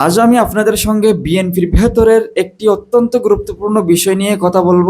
আজ আমি আপনাদের সঙ্গে বিএনপির ভেতরের একটি অত্যন্ত গুরুত্বপূর্ণ বিষয় নিয়ে কথা বলব।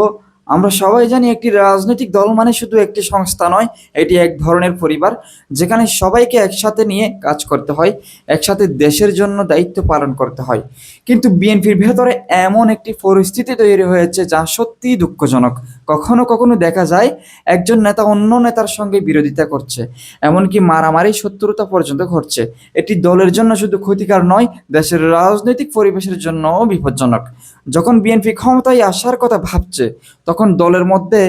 আমরা সবাই জানি একটি রাজনৈতিক দল মানে শুধু একটি সংস্থা নয়, এটি এক ধরনের পরিবার, যেখানে সবাইকে একসাথে নিয়ে কাজ করতে হয়, একসাথে দেশের জন্য দায়িত্ব পালন করতে হয়। কিন্তু বিএনপির ভেতরে এমন একটি পরিস্থিতি তৈরি হয়েছে যা সত্যিই দুঃখজনক। কখনো কখনো দেখা যায় একজন নেতা অন্য নেতার সঙ্গে বিরোধিতা করছে, এমনকি মারামারি শত্রুতা পর্যন্ত ঘটছে। এটি দলের জন্য শুধু ক্ষতিকার নয়, দেশের রাজনৈতিক পরিবেশের জন্যও বিপজ্জনক। যখন বিএনপি ক্ষমতায় আসার কথা ভাবছে, তখন দলের মধ্যে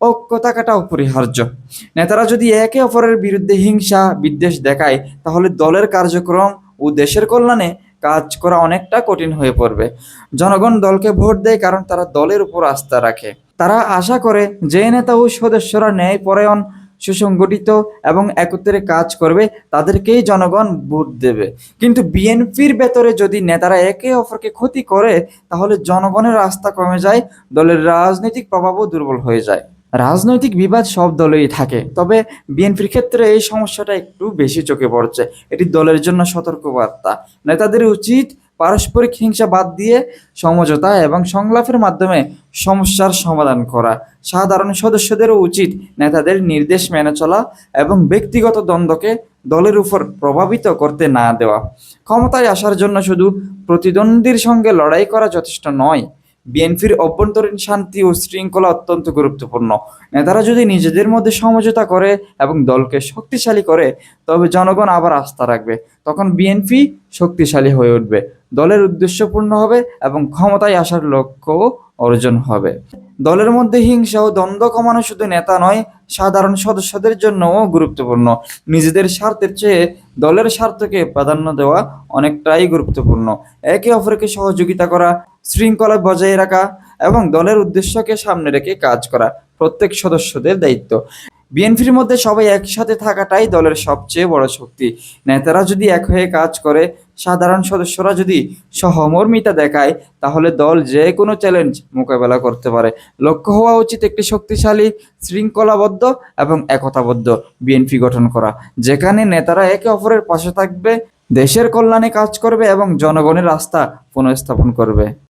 ঐক্য থাকাটা অপরিহার্য নেতারা যদি একে অপরের বিরুদ্ধে হিংসা, বিদ্বেষ দেখায়, তাহলে দলের কার্যক্রম ও দেশের কল্যাণে কাজ করা অনেকটা কঠিন হয়ে পড়বে। জনগণ দলকে ভোট দেয় কারণ তারা দলের উপর আস্থা রাখে। তারা আশা করে যে নেতা ও সদস্যরা ন্যায়পরায়ণ সুসংগঠিত এবং একত্রে কাজ করবে, তাদেরকেই জনগণ ভোট দেবে। কিন্তু বিএনপির ভেতরে যদি নেতারা একে অপরকে ক্ষতি করে, তাহলে জনগণের রাস্তা কমে যায়, দলের রাজনৈতিক প্রভাবও দুর্বল হয়ে যায়। রাজনৈতিক বিবাদ সব দলেই থাকে, তবে বিএনপির ক্ষেত্রে এই সমস্যাটা একটু বেশি চোখে পড়ছে। এটি দলের জন্য সতর্কবার্তা। নেতাদের উচিত পারস্পরিক হিংসা বাদ দিয়ে সমঝোতা এবং সংলাপের মাধ্যমে সমস্যার সমাধান করা। সাধারণ সদস্যদেরও উচিত নেতাদের নির্দেশ মেনে চলা এবং ব্যক্তিগত দ্বন্দ্বকে দলের উপর প্রভাবিত করতে না দেওয়া। ক্ষমতায় আসার জন্য শুধু প্রতিদ্বন্দ্বীর সঙ্গে লড়াই করা যথেষ্ট নয়। বিএনপির অভ্যন্তরীণ শান্তি ও শৃঙ্খলা অত্যন্ত গুরুত্বপূর্ণ। নেতারা যদি নিজেদের মধ্যে সমঝোতা করে এবং দলকে শক্তিশালী করে, তবে জনগণ আবার আস্থা রাখবে। তখন বিএনপি শক্তিশালী হয়ে উঠবে। দলের উদ্দেশ্যপূর্ণ হবে এবং ক্ষমতায় আসার লক্ষ্য অর্জন হবে। দলের মধ্যে হিংসা ও দ্বন্দ্ব কমানো শুধু নেতা নয়, সাধারণ সদস্যদের জন্যও গুরুত্বপূর্ণ। নিজেদের স্বার্থের চেয়ে দলের স্বার্থকে প্রাধান্য দেওয়া অনেকটাই গুরুত্বপূর্ণ। একে অপরকে সহযোগিতা করা, শৃঙ্খলা বজায় রাখা এবং দলের উদ্দেশ্যকে সামনে রেখে কাজ করা প্রত্যেক সদস্যদের দায়িত্ব। বিএনপির মধ্যে সবাই একসাথে থাকাটাই দলের সবচেয়ে বড় শক্তি। নেতারা যদি এক হয়ে কাজ করে, সাধারণ সদস্যরা যদি সহমর্মিতা দেখায়, তাহলে দল যে কোনো চ্যালেঞ্জ মোকাবেলা করতে পারে। লক্ষ্য হওয়া উচিত একটি শক্তিশালী, শৃঙ্খলাবদ্ধ এবং একতাবদ্ধ বিএনপি গঠন করা, যেখানে নেতারা একে অপরের পাশে থাকবে, দেশের কল্যাণে কাজ করবে এবং জনগণের রাস্তা পুনঃস্থাপন করবে।